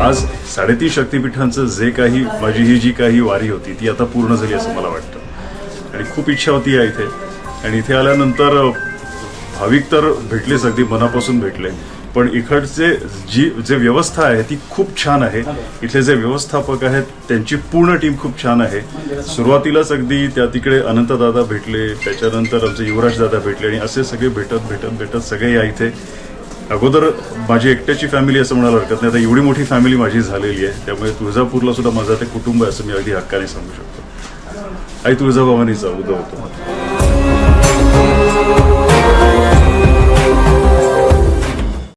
आज साडेतीन शक्तिपीठांचं जे काही माझी ही जी काही वारी होती ती आता पूर्ण झाली असं मला वाटतं. आणि खूप इच्छा होती या इथे. आणि इथे आल्यानंतर भाविक तर भेटलेच अगदी मनापासून भेटले. पण इकडचे जी जे व्यवस्था आहे ती खूप छान आहे. इथले जे व्यवस्थापक आहेत त्यांची पूर्ण टीम खूप छान आहे. सुरुवातीलाच अगदी त्या तिकडे अनंतदादा भेटले त्याच्यानंतर आमचे युवराजदादा भेटले आणि असे सगळे भेटत भेटत भेटत सगळे या इथे. अगोदर माझी एकट्याची फॅमिली असं म्हणायला हरकत नाही. आता एवढी मोठी फॅमिली माझी झालेली आहे. त्यामुळे तुळजापूरला सुद्धा माझं ते कुटुंब आहे असं मी अगदी हक्काने सांगू शकतो. आई तुळजाभवानीचा उदय होतो.